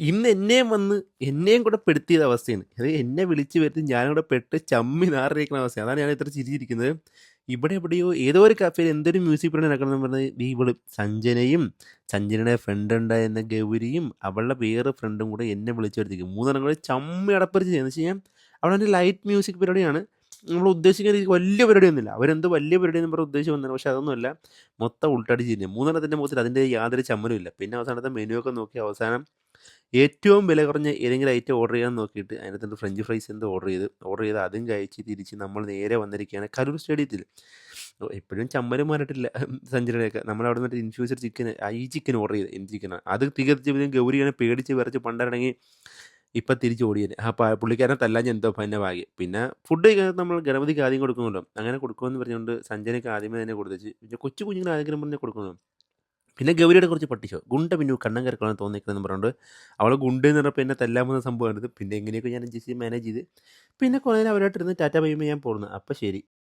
ഇന്ന് എന്നെയും വന്ന് എന്നെയും കൂടെ പെടുത്തിയത് അവസ്ഥയാണ്. അത് എന്നെ വിളിച്ച് വരുത്തി ഞാനും കൂടെ പെട്ട് ചമ്മി നാറിയിരിക്കുന്ന അവസ്ഥയാണ്. അതാണ് ഞാൻ ഇത്ര ചിരിച്ചിരിക്കുന്നത്. ഇവിടെ എവിടെയോ ഏതോ ഒരു കഫേയിൽ എന്തൊരു മ്യൂസിക് പരിപാടി നടക്കണം പറഞ്ഞത് ഈ ഇവൾ സഞ്ജനയും സഞ്ജനയുടെ ഫ്രണ്ട് ഉണ്ടായിരുന്ന ഗൗരിയും അവളുടെ വേറെ ഫ്രണ്ടും കൂടെ എന്നെ വിളിച്ചു വരുത്തിക്കും മൂന്നെണ്ണം കൂടെ ചമ്മി അടപ്പറിച്ച് ചെയ്യുന്നത് വെച്ച് കഴിഞ്ഞാൽ അവിടെ ഒരു ലൈറ്റ് മ്യൂസിക് പരിപാടിയാണ് നമ്മൾ ഉദ്ദേശിക്കുന്ന രീതിക്ക് വലിയ പരിപാടിയൊന്നുമില്ല അവരെന്ത് വലിയ പരിപാടി എന്ന് പറഞ്ഞ ഉദ്ദേശം വന്നത് പക്ഷെ അതൊന്നുമല്ല മൊത്തം ഉൾട്ടടിച്ച് ചെയ്യുന്നത് മൂന്നെണ്ണത്തിന്റെ മുഖത്തിൽ അതിന്റെ യാതൊരു ചമ്മലും ഇല്ല. പിന്നെ അവസാനത്തെ മെനു ഒക്കെ നോക്കി. അവസാനം ഏറ്റവും വില കുറഞ്ഞ ഏതെങ്കിലും ഐറ്റം ഓർഡർ ചെയ്യാൻ നോക്കിയിട്ട് അതിനകത്ത് ഫ്രഞ്ച് ഫ്രൈസ് എന്തോ ഓർഡർ ചെയ്ത് ഓർഡർ ചെയ്ത് അതും കഴിച്ച് തിരിച്ച് നമ്മൾ നേരെ വന്നിരിക്കുകയാണ് കരൂർ സ്റ്റേഡിയത്തിൽ. എപ്പോഴും ചമ്മലും മാറിയിട്ടില്ല. സഞ്ചരിയൊക്കെ നമ്മൾ അവിടെ നിന്ന് ഇൻഫ്യൂസർ ചിക്കൻ ഐ ചിക്കൻ ഓർഡർ ചെയ്ത് എന്ത് ചിക്കനാണ് അത് തികച്ചും ഗൗരിയാണ് പേടിച്ച് വിറച്ച് പണ്ടിറങ്ങി ഇപ്പം തിരിച്ച് ഓടിയത് ആ പുള്ളിക്കാരൻ തല്ലാൻ എന്തോ പിന്നെ ഭാഗ്യം. പിന്നെ ഫുഡ് നമ്മൾ ഗണപതിക്ക് ആദ്യം കൊടുക്കുന്നുണ്ടോ അങ്ങനെ കൊടുക്കുമെന്ന് പറഞ്ഞുകൊണ്ട് സഞ്ജനയ്ക്ക് ആദ്യമേ തന്നെ കൊടുത്തു പിന്നെ കൊച്ചു കുഞ്ഞുങ്ങൾ ആദ്യം പറഞ്ഞ് കൊടുക്കുന്നു പിന്നെ ഗൗരിയുടെ കുറച്ച് പട്ടിച്ചോ? ഗുണ്ട പിന്നെ കണ്ണം കിറക്കണം തോന്നിക്കണമെന്ന് പറഞ്ഞുകൊണ്ട് അവൾ ഗുണ്ട എന്ന് പറഞ്ഞപ്പോൾ എന്നെ തല്ലാമെന്ന സംഭവമാണിത്. പിന്നെ എങ്ങനെയൊക്കെ ഞാൻ അഡ്ജസ്റ്റ് മാനേജ് ചെയ്ത്. പിന്നെ കുറേ നേരം അവരായിട്ടിരുന്ന് ടാറ്റ പയ്യുമ്പോൾ ഞാൻ പോകുന്നത് അപ്പോൾ ശരി.